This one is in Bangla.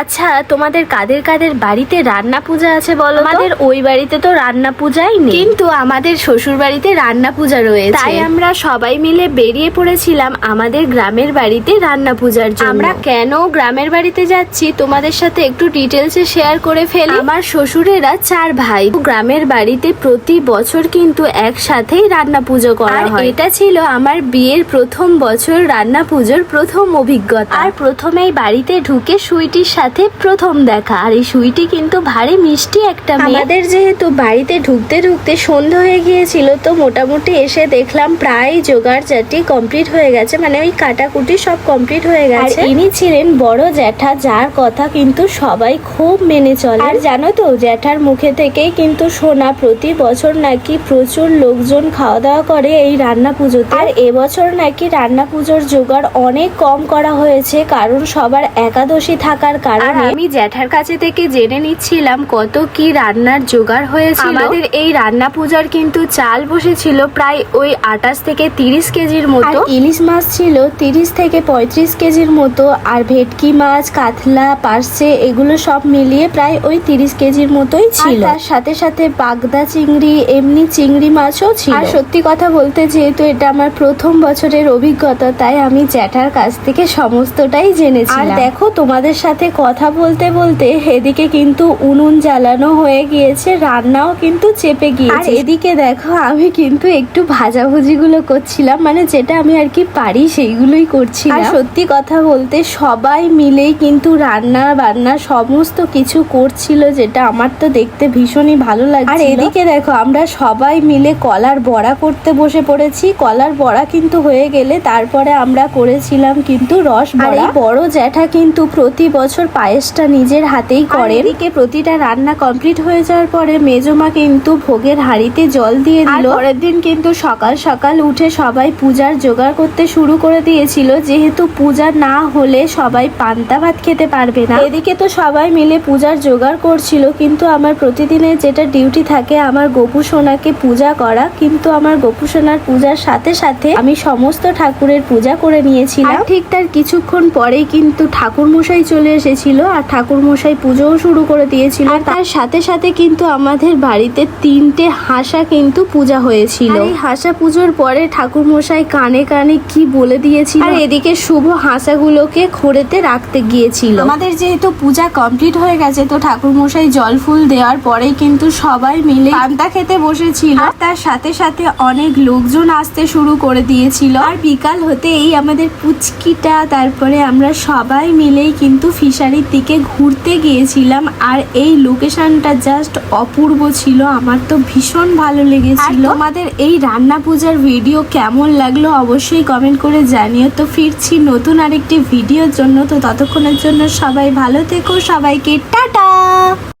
আচ্ছা তোমাদের কাদের কাদের বাড়িতে রান্না পূজা আছে বলো আমাদের ওই বাড়িতে তো রান্না পূজাই নেই। কিন্তু আমাদের শ্বশুর বাড়িতে রান্না পূজা রয়েছে। তাই আমরা সবাই মিলে বেরিয়ে পড়েছিলাম আমাদের গ্রামের বাড়িতে রান্না পূজার জন্য। আমরা কেন গ্রামের বাড়িতে যাচ্ছি তোমাদের সাথে একটু ডিটেলসে শেয়ার করে ফেলি। আমার শ্বশুরেরা চার ভাই। গ্রামের বাড়িতে প্রতি বছর কিন্তু একসাথেই রান্না পুজো করা হয়। এটা ছিল আমার বিয়ের প্রথম বছর রান্না পুজোর প্রথম অভিজ্ঞতা। আর প্রথমেই বাড়িতে ঢুকে সুইটির সাথে প্রথম দেখা। আর এই সুইটি কিন্তু ভারী মিষ্টি একটা আমাদের যেহেতু বাড়িতে ঢুকতে ঢুকতে সন্ধ্যা হয়ে গিয়েছিল তো মোটামুটি এসে দেখলাম প্রায় জোগাড় জাটি কমপ্লিট হয়ে গেছে মানে ওই কাটাকুটি সব কমপ্লিট হয়ে গেছে। ইনি ছিলেন বড় জ্যাঠা যার কথা কিন্তু সবাই খুব মেনে চলে। আর জানো তো জ্যাঠার মুখে থেকেই কিন্তু শোনা প্রতি বছর নাকি প্রচুর লোকজন খাওয়া দাওয়া করে এই রান্না পুজোতে। আর এবছর নাকি রান্না পুজোর জোগাড় অনেক কম করা হয়েছে কারণ সবার একাদশী থাকার কারণে। আমি জ্যাঠার কাছে থেকে জেনে নিচ্ছিলাম কত কি রান্নার জোগাড় হয়েছিল। আমাদের এই রান্না পূজার কিন্তু চাল বসেছিল প্রায় ওই আটাশ থেকে তিরিশ কেজির মতো। ইলিশ মাছ ছিল তিরিশ থেকে পঁয়ত্রিশ কেজির মতো। আর ভেটকি মাছ কাতলা পার্সে এগুলো সব মিলিয়ে প্রায় ওই তিরিশ কেজির মতোই ছিল। তার সাথে সাথে বাগদা চিংড়ি এমনি চিংড়ি মাছও ছিল। আর সত্যি কথা বলতে যেহেতু এটা আমার প্রথম বছরের অভিজ্ঞতা তাই আমি জ্যাঠার কাছ থেকে সমস্তটাই জেনেছি আর দেখো তোমাদের সাথে কথা বলতে বলতে এদিকে কিন্তু উনুন জ্বালানো হয়ে গিয়েছে রান্নাও কিন্তু চেপে গিয়েছে। এদিকে দেখো আমি কিন্তু একটু ভাজাভুজি গুলো করছিলাম মানে যেটা আমি আর কি পারি সেইগুলোই করছিলাম। আর সত্যি কথা বলতে সবাই মিলেই কিন্তু রান্না বান্না সমস্ত কিছু করছিল যেটা আমার তো দেখতে ভীষণই ভালো লাগছে আর এদিকে দেখো আমরা সবাই মিলে কলার বড়া করতে বসে পড়েছি। কলার বড়া কিন্তু হয়ে গেলে তারপরে আমরা করেছিলাম কিন্তু রস বড়া। বড় জ্যাঠা কিন্তু প্রতি বছর পায়েসটা নিজের হাতেই করেন। এদিকে প্রতিটা রান্না কমপ্লিট হয়ে যাওয়ার পরে মেজমা কিন্তু ভোগের হাঁড়িতে জল দিয়ে দিল। পরের দিন কিন্তু সকাল সকাল উঠে সবাই পূজার জোগাড় করতে শুরু করে দিয়েছিল। যেহেতু পূজা না হলে সবাই পান্তা ভাত খেতে পারবে না। এদিকে তো সবাই মিলে পূজার জোগাড় করছিল। কিন্তু আমার প্রতিদিনের যেটা ডিউটি থাকে আমার গোপু সোনাকে পূজা করা। কিন্তু আমার গোপু সোনার পূজার সাথে সাথে আমি সমস্ত ঠাকুরের পূজা করে নিয়েছিলাম। ঠিক তার কিছুক্ষণ পরেই কিন্তু ঠাকুর মশাই চলে এসেছিল আর ঠাকুর মশাই পুজোও শুরু করে দিয়েছিল। আর তার সাথে সাথে কিন্তু আমাদের বাড়িতে তিনটে হাসা কিন্তু পূজা হয়েছিল। এই হাসা পুজোর পরে ঠাকুর মশাই কানে কানে কি বলে দিয়েছিল? আর এদিকে শুভ হাসাগুলোকে খড়েতে রাখতে গিয়েছিল। আমাদের যেহেতু পূজা কমপ্লিট হয়ে গেছে, তো ঠাকুর মশাই জল ফুল দেওয়ার পরেই কিন্তু সবাই মিলে পান্তা খেতে বসেছিল। আর তার সাথে সাথে অনেক লোকজন আসতে শুরু করে দিয়েছিল। আর বিকাল হতে এই আমাদের পুচকিটা, তারপরে আমরা সবাই মিলেই কিন্তু ফিশারির দিকে ঘুরতে গিয়েছিলাম আর এই লোকেশনটা জাস্ট অপূর্ব ছিল। আমার তো ভীষণ ভালো লেগেছিল। আমাদের এই রান্না পূজার ভিডিও কেমন লাগল অবশ্যই কমেন্ট করে জানিও। তো ফিরছি নতুন আরেকটি ভিডিওর জন্য। তো ততক্ষণের জন্য সবাই ভালো থেকো। সবাইকে টাটা!